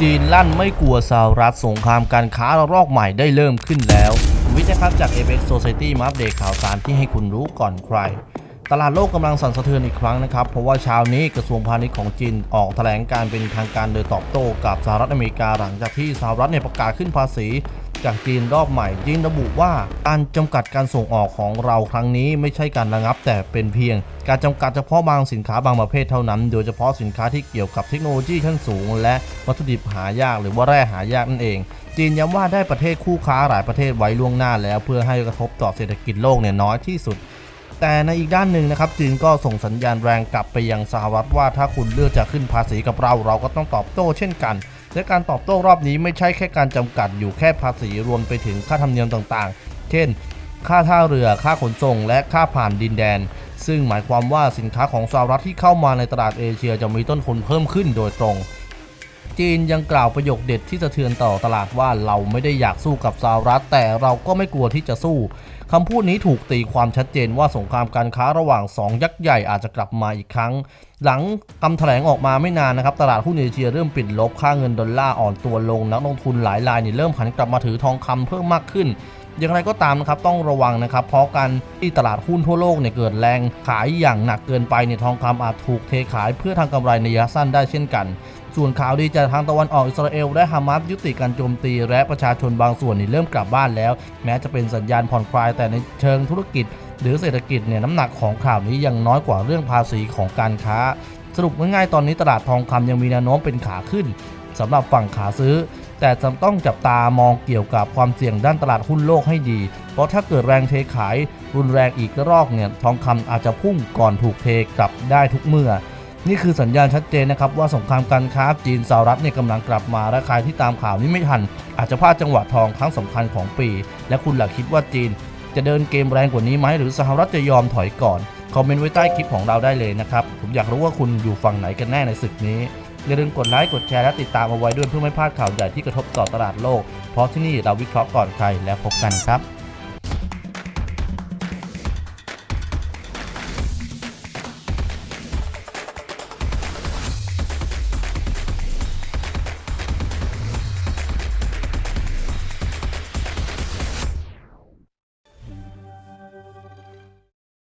จีนลั่นไม่กลัวสหรัฐสงครามการค้าระลอกใหม่ได้เริ่มขึ้นแล้ววิทยาครับจาก Apex Society มาอัปเดตข่าวสารที่ให้คุณรู้ก่อนใคร ตลาดโลกกำลังสั่นสะเทือนอีกครั้งนะครับ เพราะว่าเช้านี้กระทรวงพาณิชย์ของจีนออกแถลงการเป็นทางการโดยตอบโต้กับสหรัฐอเมริกาหลังจากที่สหรัฐเนี่ยประกาศขึ้นภาษี จากจีนรอบใหม่จีนระบุว่าการจำกัดการส่งออกของเราครั้งนี้ไม่ใช่การระงับแต่เป็นเพียง การจำกัดเฉพาะบางสินค้าบางประเภทเท่านั้น โดยเฉพาะสินค้าที่เกี่ยวกับเทคโนโลยีขั้นสูง และวัตถุดิบหายากหรือว่าแร่หายากนั่นเอง จีนย้ำว่าได้ประเทศคู่ค้าหลายประเทศไว้ล่วงหน้าแล้วเพื่อให้กระทบต่อเศรษฐกิจโลกเนี่ยน้อยที่สุดแต่ในอีกด้านหนึ่งนะครับจีนก็ส่งสัญญาณแรงกลับไปยังสหรัฐว่าถ้าคุณเลือกจะขึ้นภาษีกับเรา เราก็ต้องตอบโต้เช่นกัน และการตอบโต้รอบนี้ไม่ใช่แค่การจำกัดอยู่แค่ภาษีรวมไปถึงค่าธรรมเนียมต่างๆ เช่น ค่าท่าเรือ ค่าขนส่ง และค่าผ่านดินแดน ซึ่งหมายความว่าสินค้าของสหรัฐที่เข้ามาในตลาดเอเชียจะมีต้นทุนเพิ่มขึ้นโดยตรง จีนยังกล่าวประโยคเด็ดที่สะเทือนต่อตลาดว่าเราไม่ได้อยากสู้กับสหรัฐ แต่เราก็ไม่กลัวที่จะสู้คำพูดนี้ถูกตีความชัดเจนว่าสงครามการค้าระหว่าง 2 ยักษ์ใหญ่อาจจะกลับมาอีกครั้ง หลังคำแถลงออกมาไม่นานนะครับตลาดหุ้นเอเชียเริ่มปิดลบค่าเงินดอลลาร์อ่อนตัวลง นักลงทุนหลายรายเนี่ยเริ่มหันกลับมาถือทองคำเพิ่มมากขึ้น อย่างไรก็ตามนะครับต้องระวังนะครับ เพราะการที่ตลาดหุ้นทั่วโลกเนี่ยเกิดแรงขายอย่างหนักเกินไปเนี่ยทองคำอาจถูกเทขายเพื่อทางกำไรในระยะสั้นได้เช่นกัน ส่วนข่าวดีจากทางตะวันออกอิสราเอลและฮามาสยุติการโจมตี และประชาชนบางส่วนนี่เริ่มกลับบ้านแล้ว แม้จะเป็นสัญญาณผ่อนคลายแต่ในเชิงธุรกิจ หรือเศรษฐกิจเนี่ยน้ำหนักของข่าวนี้ยังน้อยกว่าเรื่องภาษีของการค้าสรุปง่ายๆ ตอนนี้ตลาดทองคำยังมีแนวโน้มเป็นขาขึ้น สำหรับฝั่งขาซื้อ แต่จะต้องจับตามองเกี่ยวกับความเสี่ยงด้านตลาดหุ้นโลกให้ดี เพราะถ้าเกิดแรงเทขาย รุนแรงอีกรอกเนี่ยทองคำอาจจะพุ่งก่อนถูกเทกลับได้ทุกเมื่อ นี่คือสัญญาณชัดเจนนะครับว่าสงครามการค้าจีนสหรัฐเนี่ยกำลังกลับมาและใครที่ตามข่าวนี้ไม่ทัน อาจจะพลาดจังหวะทองครั้งสำคัญของปี และคุณหลักคิดว่าจีน จะเดินเกมแรงกว่านี้ไหมหรือสหรัฐจะยอมถอยก่อนคอมเมนต์ไว้ใต้คลิปของเราได้เลยนะครับ ผมอยากรู้ว่าคุณอยู่ฝั่งไหนกันแน่ในศึกนี้ อย่าลืมกดไลค์กดแชร์และติดตามเอาไว้ด้วยเพื่อไม่พลาดข่าวใหญ่ที่กระทบต่อตลาดโลก เพราะที่นี่เราวิเคราะห์ก่อนใครและพบกันครับ